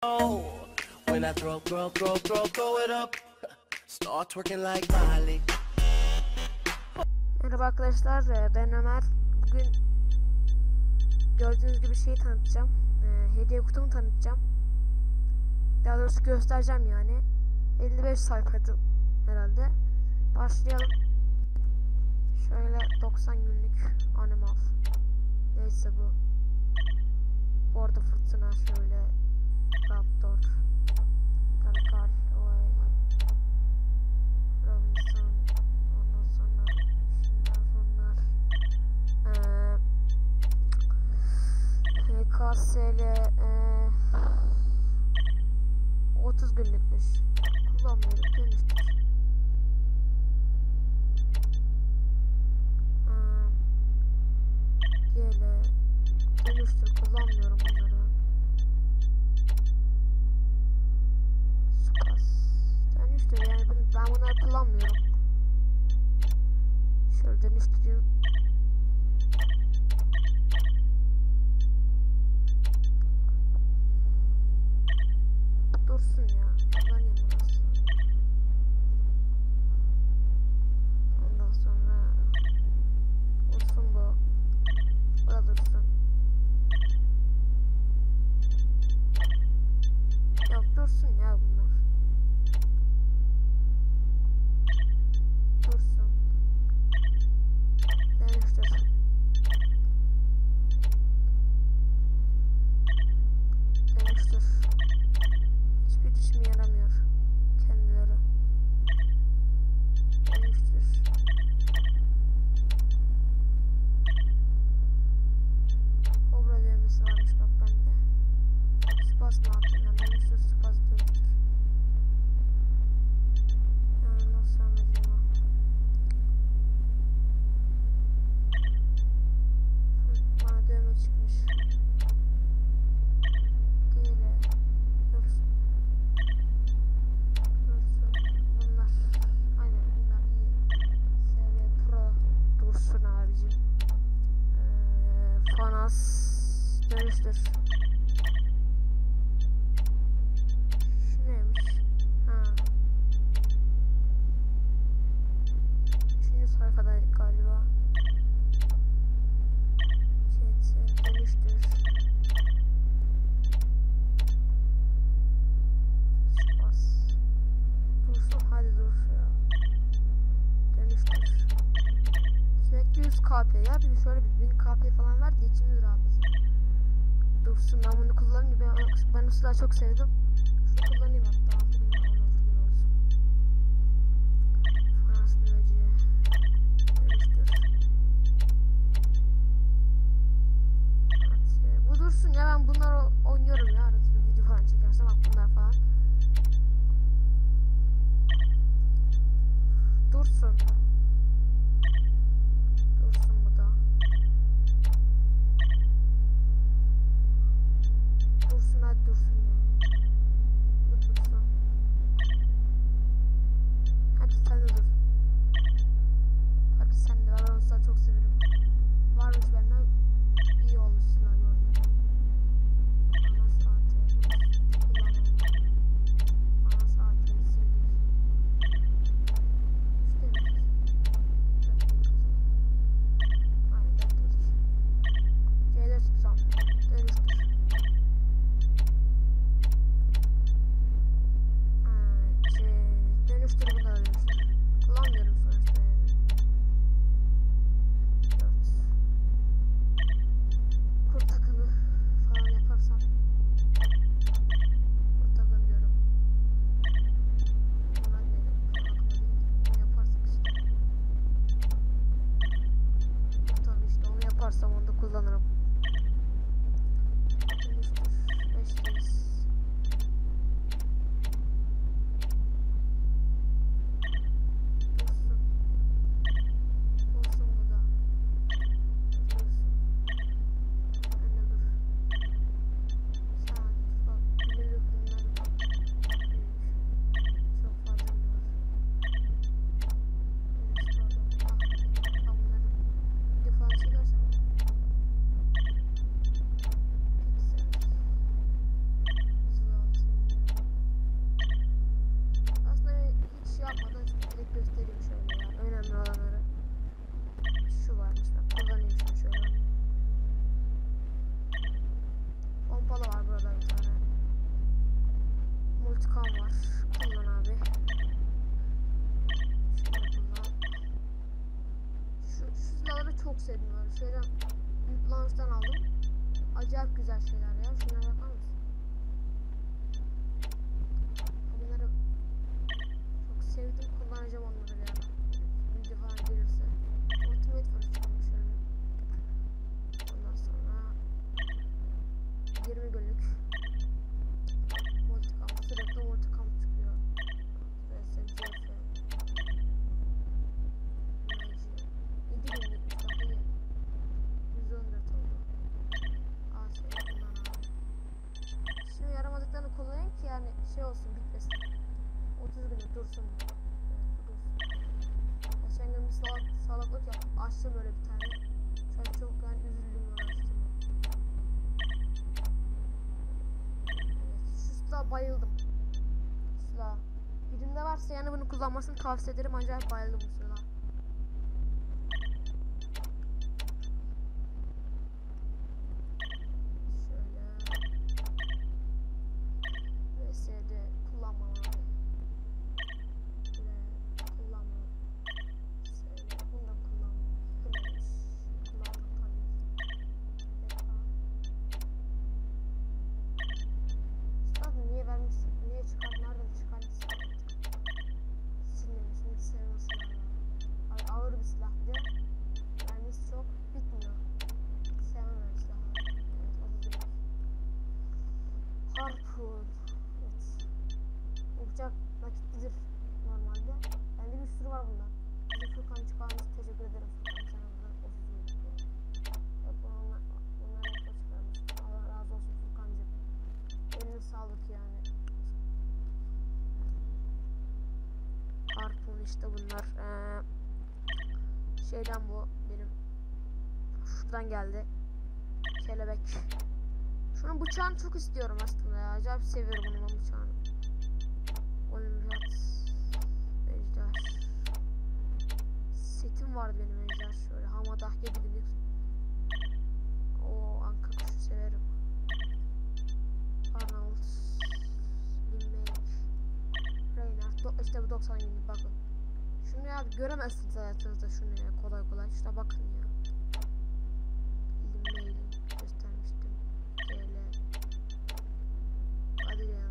When I throw, throw, throw, throw, throw it up Start twerking like Miley. Merhaba arkadaşlar e, ben Ömer. Bugün Gördüğünüz gibi şeyi tanıtacağım. E, hediye kutumu tanıtacağım. Daha doğrusu göstereceğim yani. 55 sayfaydı herhalde. Başlayalım. Şöyle 90 günlük animal. Neyse bu. Bu arada fırtına şöyle Raptor, Kalkar, Roy, Robinson. 四年。ist es. çok sevdim. Salaklık yaptım. Açtım böyle bir tane. Şu an çok yani üzüldüm açtım. Evet şu silaha bayıldım. Şu silaha. Birinde varsa yani bunu kullanmasını tavsiye ederim. Acayip bayıldım bu silaha. Şöyle. VS'de kullanmam abi. Ve kullanmam. Şöyle bunu da kullanmam. Bu neymiş? Kullanmam tabii ki. Defa. Üstad niye vermişsin? Niye çıkart? Nereden çıkartmışsın? Sinirli. Şimdi sevmem silahı. Ay ağır bir silah bir de. Mermisi çok bitmiyor. Sevmem öyle silahı. Evet o da değil. Harpun. Evet. Bu bıçak nakitlidir normalde. Bende bir sürü var bundan. Bize Furkan çıkarmış. Teşekkür ederim Furkan. Sana buradan 30 milyon. Hep bunlar, bunlar hep o çıkarmış. Allah razı olsun Furkan'cığım. Eline sağlık yani. Harpun işte bunlar. Ee, şeyden bu benim. Şuradan geldi. Kelebek. Şunun bıçağını çok istiyorum aslında ya. Acayip seviyorum o bıçağını. Olimpiyat. Ejder. Setim vardı benim ejder. Şöyle hamadah 7 günlük. O anka kuşu severim. Arnold. Do işte bu 90 günlük bakın. Şunu ya göremezsiniz hayatınızda şunu ya kolay kolay. Şuna bakın ya. Limmeylin göstermiştim. Şöyle. Hadi ya.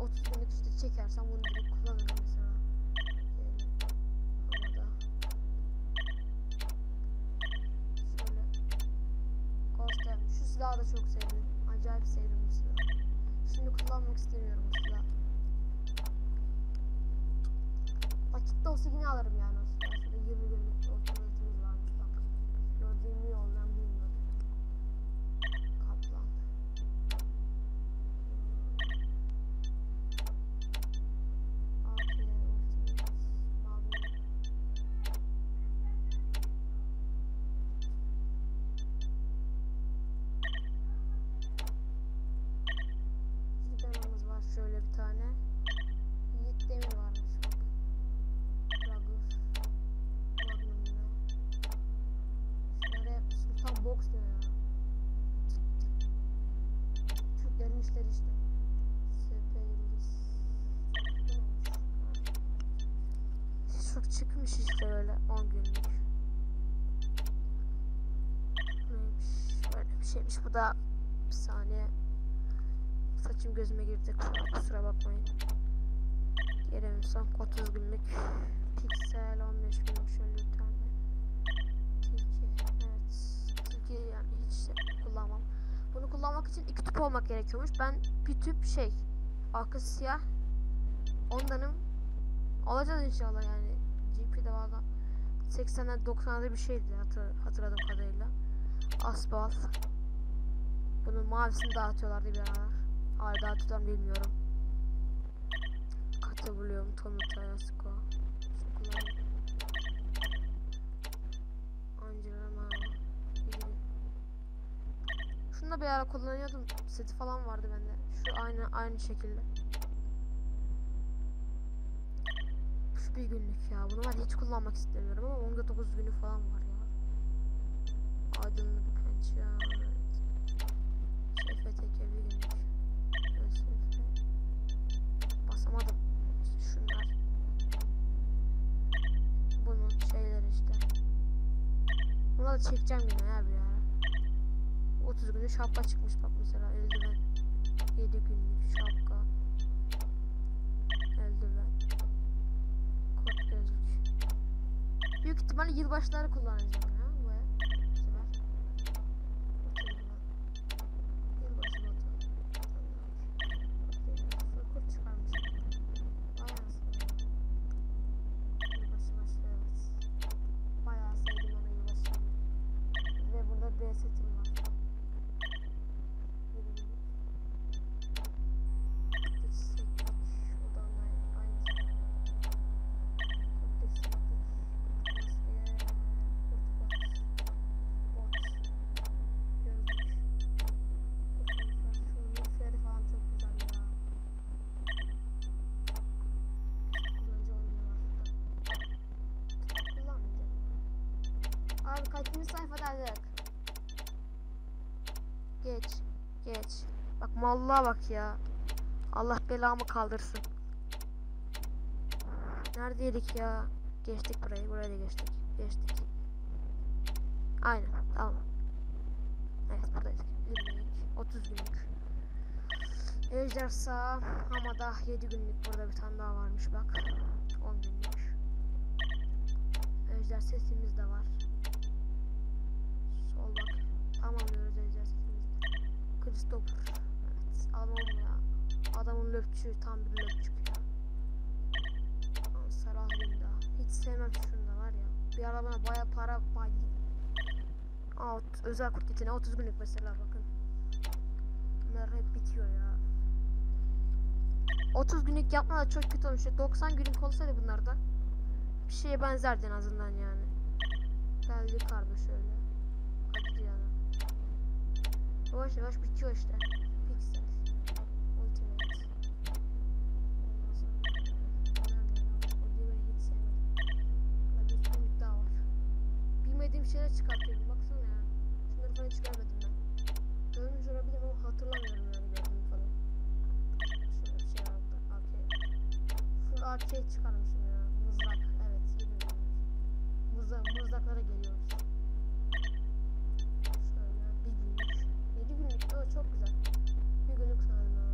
30 günlük işte çekersem bunu direkt kullanırım mesela. Şu silahı da çok sevdim. Acayip sevdim bu silahı. Şimdi kullanmak istemiyorum bu silahı. Vakitte olsa yine alırım yani. Şurada 20 günlük otomatimiz varmış bak. Gördüğüm iyi ben bilmiyordum. Kaplan. AK, Ultimate, Magnum. Zidanımız var şöyle bir tane. Yiğit Demir varmış bak. Ragur. Magnum yine. Şunlara Sultan Box ne ya? Türklerin işleri işte. SP Yıldız. Bu neymiş? Ha. Çok çıkmış işte öyle 10 günlük. Neymiş? Böyle bir şeymiş. Bu da bir saniye. Saçım gözüme girdi. Kusura bakmayın. Gelelim son 30 günlük. Pixel 15 günlük şöyle bir tane. Tilki. Evet. Tilki yani hiç de kullanmam. Bunu kullanmak için iki tüp olmak gerekiyormuş. Ben bir tüp şey. Arkası siyah. Ondanım. Olacağız inşallah yani. GP'de valla 80'den 90'da bir şeydi hatır, hatırladığım kadarıyla. Asbal. Bunun mavisini dağıtıyorlardı bir aralar. Hala dağıtıyorlar bilmiyorum. Katı buluyorum. Tomita, Yasuko. Bilmiyorum. Şunu da bir ara kullanıyordum. Seti falan vardı bende. Şu aynı aynı şekilde. Bir günlük ya. Bunu var hiç kullanmak istemiyorum ama 19 günü falan var ya. Aydınlık pençe. Sefe teke bir günlük. Basamadım. Şunlar. Bunun şeyleri işte. Bunları çekeceğim yine ya bir ara. 30 günlük şapka çıkmış bak mesela eldiven. 7 günlük şapka. Büyük ihtimalle yılbaşları kullanacağım. Bu bu sefer. Bakayım ben. Yılbaşı botu. Bakayım. Kurt çıkarmış. Vay anasını ya. Yılbaşı başı evet. Bayağı sevdim onu yılbaşını. Ve burada B setim var. Bir günlük. Dış setlik. O da aynı. aynısı. Dış setlik. Maske. Kurt bot. Bot. Gözlük. Kurt lüfer. Şu lüferi falan çok güzel ya. Kullanıcı oynuyorlar burada. Kullanmayacağım. Abi sayfadaydık? Geç. Geç. Bak mallığa bak ya. Allah belamı kaldırsın. Neredeydik ya? Geçtik burayı. Buraya da geçtik. Geçtik. Aynen. Tamam. Evet buradaydık. 20 günlük. 30 günlük. Ejdersa Hamada 7 günlük. Burada bir tane daha varmış bak. 10 günlük. Ejder sesimiz de var. Tamamlıyoruz ejder sesimizi. Christopher. Evet. Adamım ya. Adamın löpçü. Tam bir löpçük ya. Sarah Linda. Hiç sevmem şunu var ya. Bir ara bana baya para bay. Aa, özel kurt yeteneği 30 günlük mesela bakın. Bunlar hep bitiyor ya. 30 günlük yapma da çok kötü olmuş. 90 günlük olsaydı bunlar da bir şeye benzerdi en azından yani. Geldi kargo şöyle. Hadi yani. Yavaş yavaş bitiyor işte. Pixel. Ultimate. Bilmediğim şeyler çıkartıyorum. Baksana ya. Şunları falan görmedim ben. Görmüş olabilirim ama hatırlamıyorum yani gördüğümü falan. Şöyle bir şey burada. AK. Full AK çıkarmışım ya. Mızrak. Evet. 20 günlük. Mızrak, mızraklara geliyoruz. Şöyle bir günlük. 7 günlük. Evet çok güzel. Bir günlük sanırım ya.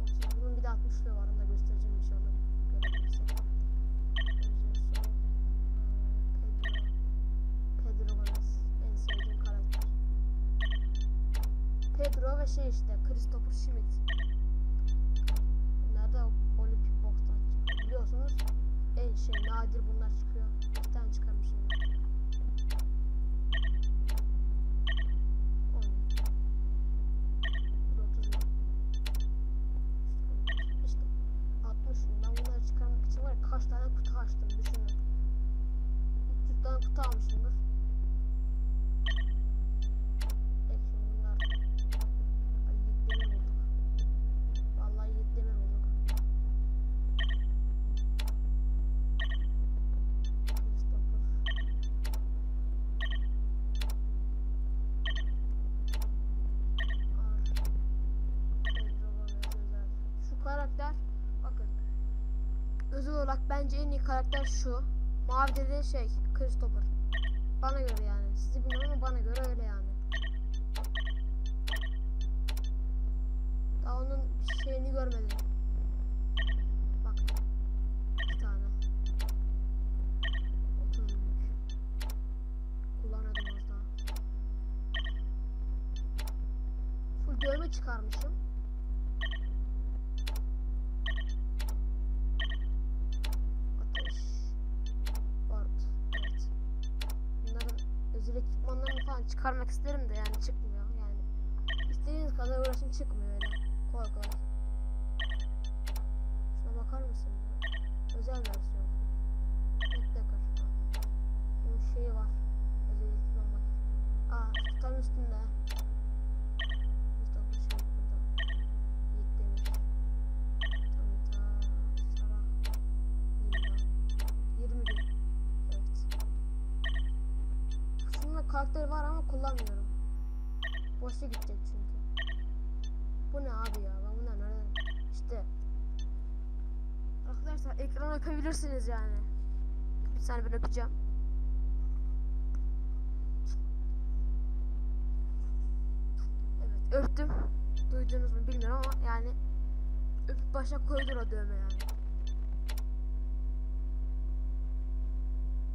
Baksana bunun bir de 60'lığı var. Onu da göstereceğim inşallah. Görebilirsek. Ejderso. Pedro. Pedro Gomez. En sevdiğim karakter. Pedro ve şey işte Christopher Schmidt. Bunlar da olimpik bokstan çıkıyor. Biliyorsunuz en şey nadir bunlar çıkıyor. İki tane çıkarmışım. On. Bu da 30 bin. İşte, işte 60 bin. Ben bunları çıkarmak için var ya kaç tane kutu açtım düşünün. 300 tane kutu almışımdır. Peki şimdi bunlar Ay Yiğit Demir olduk. Vallahi Yiğit Demir olduk. Christopher. Ar. Pedro Gomez özel. Şu karakter bakın. Özel olarak bence en iyi karakter şu. Mavi de şey Christopher. Bana göre yani. Sizi bilmiyorum ama bana göre öyle yani. Daha onun şeyini görmedim. çıkmıyor yani. İstediğiniz kadar uğraşın çıkmıyor öyle. Kolay. Şuna bakar mısın? Özel versiyon. Netbacker. Bunun şeyi var. Özellikle olmak. Aa tam üstünde. Şey karakteri var ama kullanmıyorum. Boşa gidecek çünkü. Bu ne abi ya? Ben bunlar nereden? İşte. Arkadaşlar ekranı öpebilirsiniz yani. Bir saniye ben öpeceğim. Evet öptüm. Duydunuz mu bilmiyorum ama yani öpüp başa koyulur o dövme yani.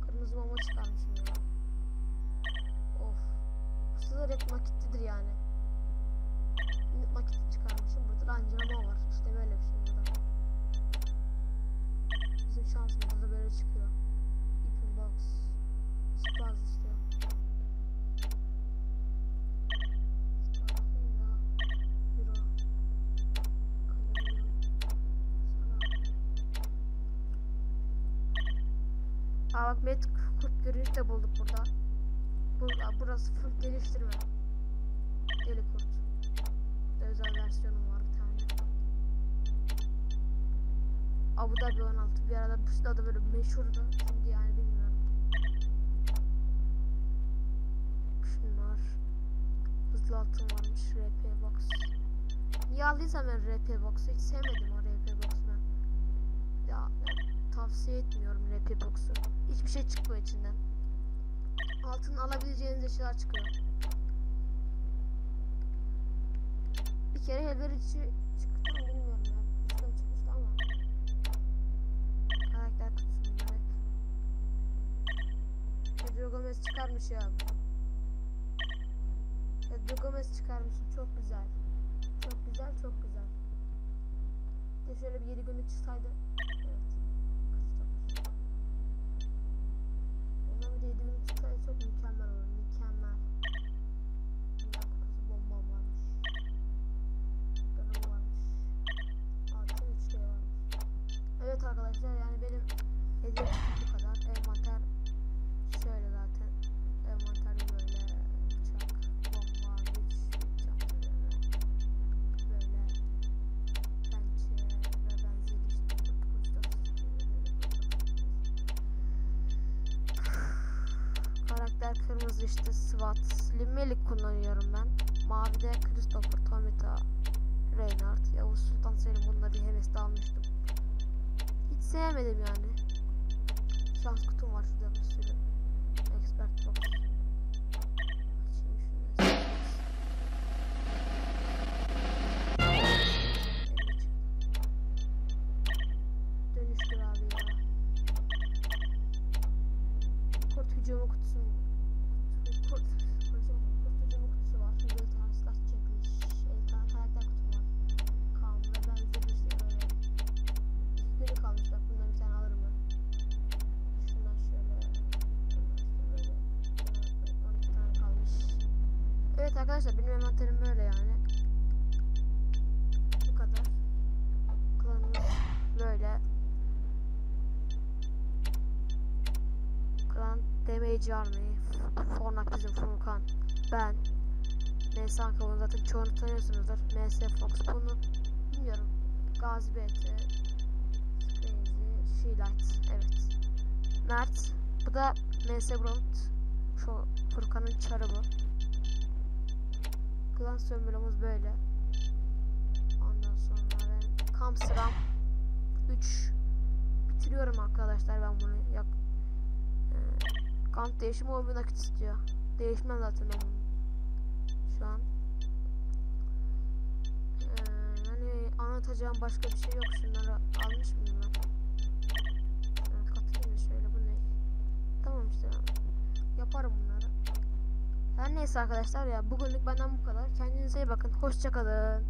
Kırmızı mama çıkarmışım ya. Of. Bu sefer hep nakitlidir yani. Nakit çıkarmışım. Burada da Angelama var. İşte böyle bir şey burada. Bizim şansımızda da böyle çıkıyor. Ipin box. Spaz. Salam. Aa bak met kurt görünüş de bulduk burada. Bu, aa, burası full geliştirme. Deli kurt. Burada özel versiyonum var bir tane. Abu Dhabi 16 bir arada bu da böyle meşhurdu. Şimdi yani bilmiyorum. Şunlar. Hızlı altın varmış. RP Box. Niye aldıysam ben RP Box'u hiç sevmedim o RP Box'u ben. Ya, ya tavsiye etmiyorum RP Box'u. Hiçbir şey çıkmıyor içinden. Altın alabileceğiniz eşyalar çıkıyor. Bir kere evler içi çıktı mı bilmiyorum ya. Üstten çıkmıştı ama. Karakter kutusu bunlar hep. Pedro Gomez çıkarmış ya. Pedro Gomez çıkarmışım çok güzel. Çok güzel çok güzel. De şöyle bir 7 günlük çıksaydı. Evet. Christopher. Ondan bir de 7 günlük çıksaydı çok mükemmel olur. Mükemmel. Dünya kupası bombam varmış. Dönüm varmış. Altın 3G varmış. Evet arkadaşlar yani benim hediye kutum bu kadar. Envanter şöyle zaten. Envanter böyle bıçak, bomba, güç, çantırları, böyle pençe ve benzeri işte Karakter kırmızı SWAT. Limelik kullanıyorum ben. Mavide Christopher, Tomita, Reynard, Yavuz Sultan Selim bununla bir hevesle almıştım. Hiç sevmedim yani. Şans kutum var şurada bir sürü. Expert box. Evet arkadaşlar benim envanterim böyle yani. Bu kadar. Klanımız böyle. Klan Damage Army. Fornak bizim Furkan. Ben. MS Ankav'ın zaten çoğunu tanıyorsunuzdur. MS Fox bunu bilmiyorum. Gazi BT. Crazy. Sheelight. Evet. Mert. Bu da MS Bront. Şu Furkan'ın çarı bu. Klan sömürümüz böyle. Ondan sonra ben Kamsram 3 bitiriyorum arkadaşlar ben bunu yak ee, kamp değişimi 10 bin nakit istiyor. Değişmem zaten ben bunu. Şu an. Ee, yani anlatacağım başka bir şey yok. Şunları almış mıyım ben? Şöyle katılayım da şöyle bu ne? Tamam işte yaparım bunları. Her neyse arkadaşlar ya bugünlük benden bu kadar. Kendinize iyi bakın. Hoşçakalın.